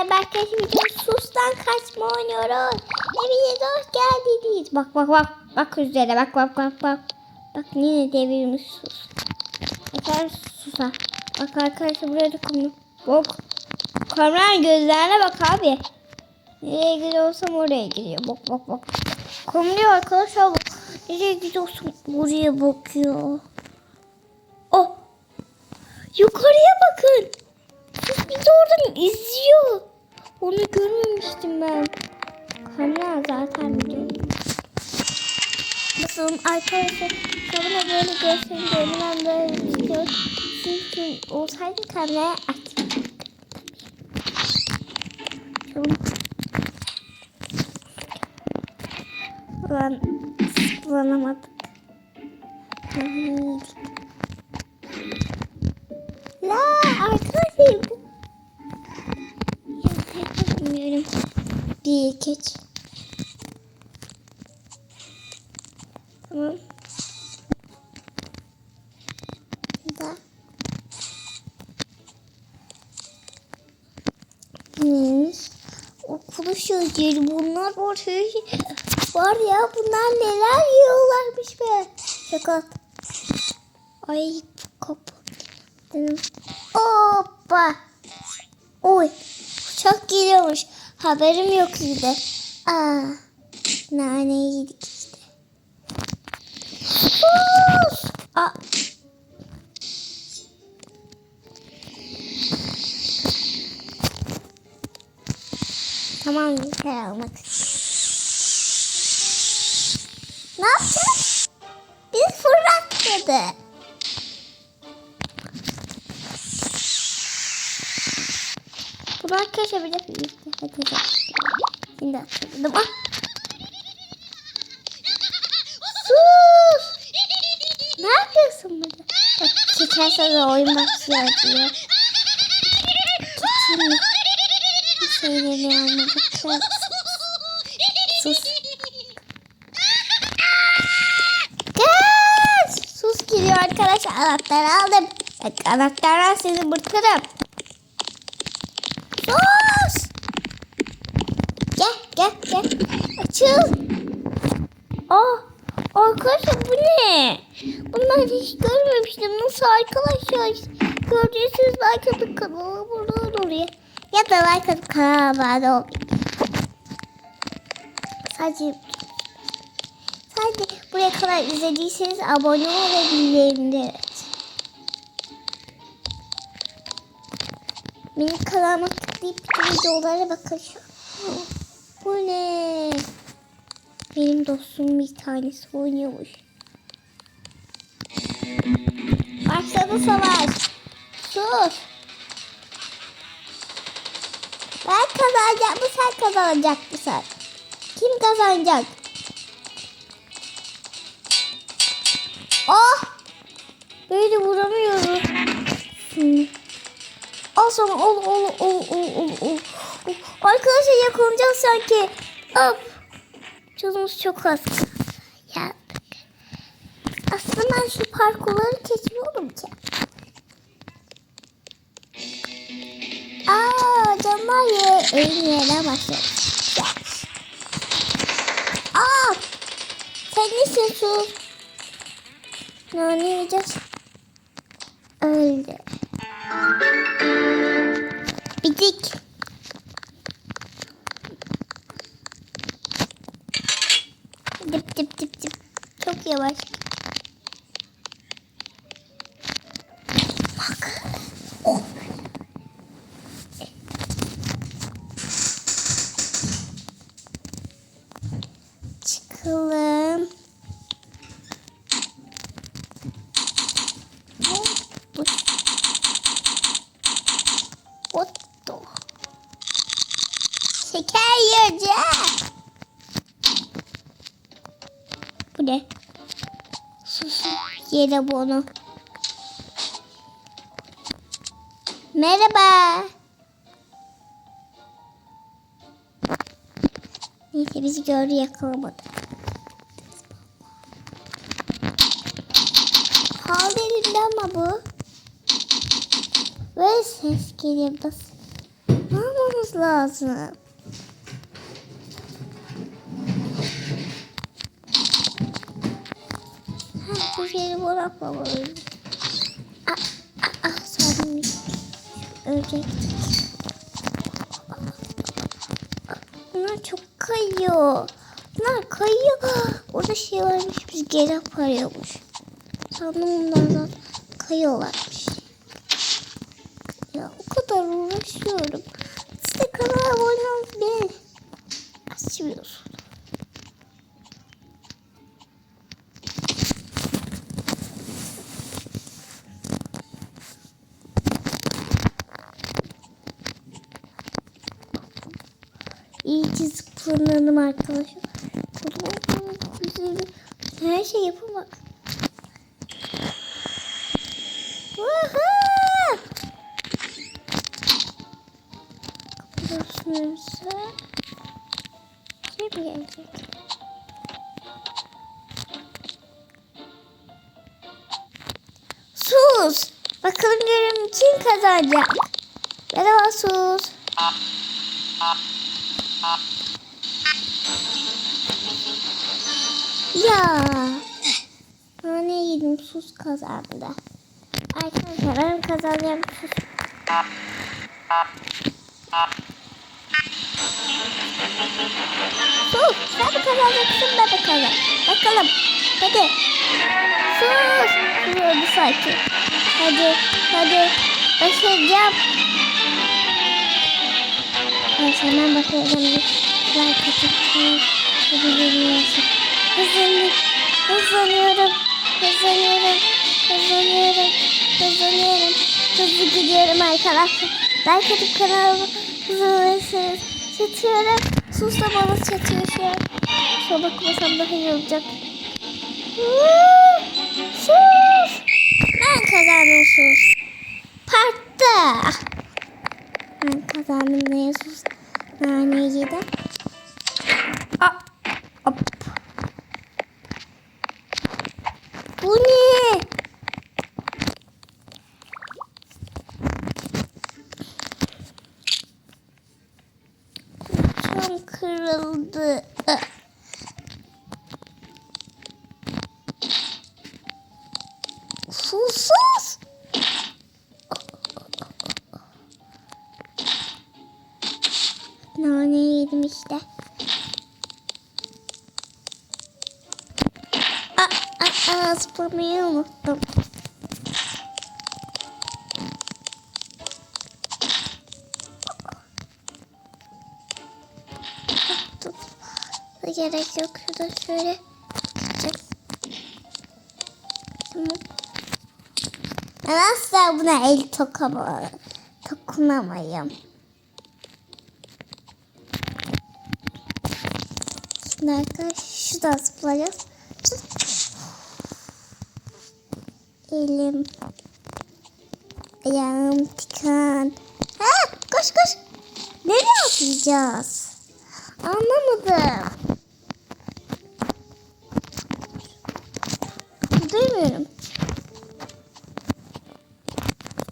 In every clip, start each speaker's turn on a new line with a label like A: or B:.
A: Berkay şimdi sustan kaçma oynuyoruz. Evine hoş geldiniz. Bak bak bak. Bak üzerine bak bak bak bak. Bak yine devirmiş sus. Yeter susa. Bak arkadaşlar buraya dokunma. Bak. Kameranın gözlerine bak abi. Nereye gidiyorsam oraya gidiyor. Bak bak bak. Kamera arkadaşlar bak. Nereye gidiyorsun oraya bakıyor. Oh. Yukarıya bakın. Sus bizi oradan izliyor. Onu görmemiştim ben. Kamera zaten biliyorum. Bakalım arkadaşlar sonra böyle görseyim de ben böyle istiyorum. Çünkü olsaydı kamerayı. Tamam. Ulan zıplanamadık. Yedik. Geç. Tamam. Da. Neymiş? Okulu şöyle bunlar var. Var ya bunlar neler yiyorlarmış be. Şaka. Ay kapı. Dedim. Hoppa. Oy. Uçak geliyormuş. Haberim yok bir Aa. Nane yedik işte. Sus. Aa. Tamam yeter almak. Ne yapacağız? Biz fırlat dedi. Dakika işte. Hadi Şimdi hatırladım. Ah. Sus! Ne yapıyorsun burada? Bak çekerse de oyun başlıyor diyor. Mi? Bir şeyleri anladık. Sus. Kız! Sus geliyor arkadaşlar. Anahtarı aldım. Anahtarı sizi bırakırım. Sus! Gel gel gel. Açıl. Aa, arkadaşlar bu ne? Bunları hiç görmemiştim. Nasıl arkadaşlar? Gördüyseniz like atıp kanala abone oluyor. Ya da like atıp kanala abone olmayı. Sadece sadece buraya kadar izlediyseniz abone olabilirim. Benim kanalıma tıklayıp bütün videolara bakın. Bu ne? Benim dostum bir tanesi oynuyormuş. Başladı savaş. Sus. Ben kazanacak mı sen kazanacak mısın? Kim kazanacak? Oh! Böyle vuramıyoruz. Şimdi. Al sana ol ol ol ol ol ol. Arkadaşlar yakalanacağız sanki. Hop. Canımız çok az. Ben şu parkurları geçmiyorum ki. Aa canlar ye. En başlıyoruz. Gel. Aa. Sen nesin sus? Ne oynayacağız? Öldü. Bitik. Dip dip dip dip. Çok yavaş. Bak. Oh. Çıkalım. Bu. Otto. Şeker yiyeceğim. Bu ne? Sus. Yere bunu. Merhaba. Neyse bizi gördü yakalamadı. Kaldı elimde ama bu. Ve ses geliyor. Nasıl? Aman bulmamız lazım. Ha, bu yeri bırakmamalıyız. Ah, ah, ah, sandım. Ölecek. Bunlar çok kayıyor. Bunlar kayıyor. Orada şey varmış. Biz geri aparıyormuş. Sandım bunlardan kayıyorlarmış. Ya o kadar uğraşıyorum. Size kanala abone olup beni İyice zıplanalım arkadaşlar. Her şey yapamaz. Woohoo! Kapatıyorsun önce. Şey mi gelecek? Sus! Bakalım görüm kim kazanacak. Merhaba Sus. Ya. Nane yedim sus kazandı. Arkadaşlar ben kazanacağım sus. Sus sen kazanacaksın ben de kazan. Bakalım. Hadi. Sus. Öldü sanki. Hadi. Hadi. Başaracağım. Ben hemen bakıyorum. Kaçırtayım. Hadi geliyorsun. Hızlanıyorum. Hızlanıyorum. Hızlanıyorum. Hızlanıyorum. Hızlanıyorum. Hızlı gidiyorum arkadaşlar. Like atıp kanalıma hızlanırsanız çatıyorum. Sus da bana çatıyor şu an. Şuna bakmasam daha iyi olacak. Sus! Ben kazandım sus. Partta. Ben kazandım neye sus. Nane yedim. Aa, hop. Bu ne? Cam kırıldı. İşte. Aa, aa, aa, zıplamayı unuttum. Gerek yok. Şurada şöyle tutacak. Tamam. Ben asla buna el tokamam. Dokunamayım. Şimdi arkadaşlar şuradan zıplayacağız. Elim. Ayağım tikan. Ha, koş koş. Nereye atlayacağız? Anlamadım. Duymuyorum.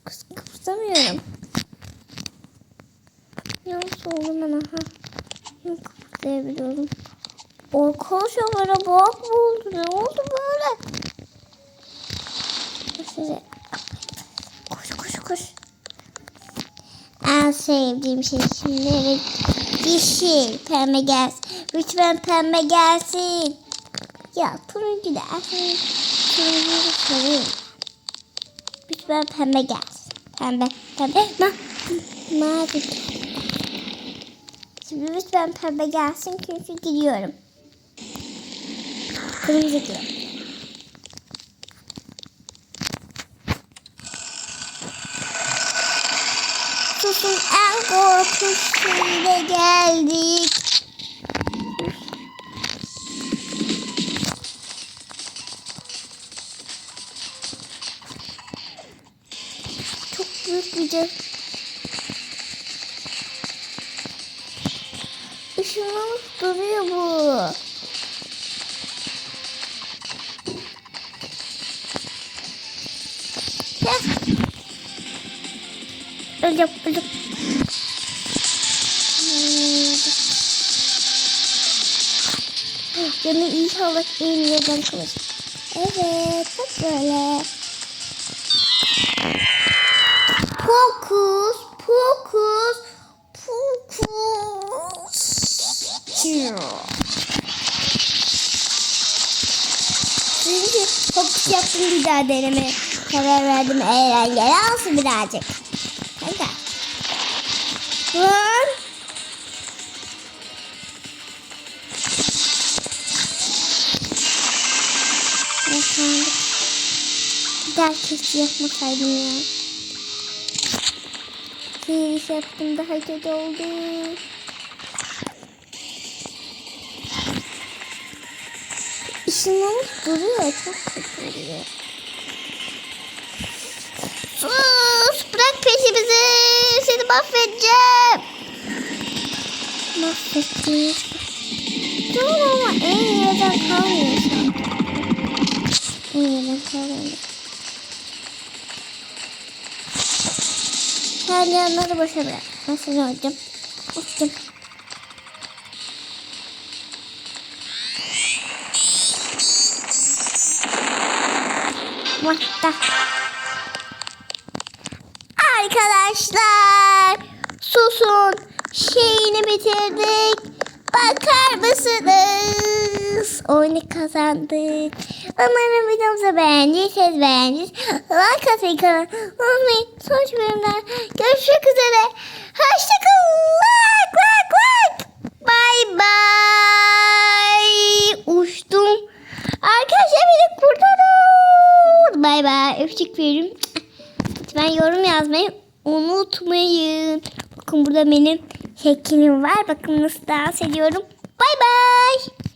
A: Kıpırdamıyorum. Nasıl oldu ben aha. Kıpırdayabiliyorum. Arkadaşlar bak oldu? Ne oldu böyle? Size koş koş koş. En sevdiğim şey şimdi evet. Yeşil pembe gelsin. Lütfen pembe gelsin. Ya turuncu da turuncuyu da seviyorum. Lütfen pembe gelsin. Pembe pembe. Ma mavi. Şimdi lütfen pembe gelsin çünkü gidiyorum. Kırmızı gidiyor. Susun en korkunç geldik. Öleceğim, öleceğim. Beni inşallah iyi yerden kılıç. Evet, hep böyle. Pokus, pokus, pokus. Çünkü fokus yaptım bir daha deneme karar verdim eğlenceli olsun birazcık. Lan. Yaşandık. Bir daha keşke yapmasaydım ya. Sihir yaptım daha kötü oldu. Işınlanmış duruyor. Çok kötü duruyor. Sus! Bırak peşimizi! Seni mahvedeceğim! Mahvedeceğim. Dur ama en yerden kalmıyorsun. En yerden kalmıyor. Her yanları boşa bırak. Nasıl hocam? Uçtum. Matta. Arkadaşlar susun şeyini bitirdik. Bakar mısınız? Oyunu kazandık. Umarım videomuzu beğendiyseniz beğendiniz. Like atmayı kanal unutmayın. Sonuç bölümler görüşmek üzere. Hoşçakalın. Like like like. Bye bye. Uçtum. Arkadaşlar beni kurtarın. Bye bye. Öpücük veriyorum. Lütfen yorum yazmayı unutmayın. Şeklim var. Bakın nasıl dans ediyorum. Bay bay.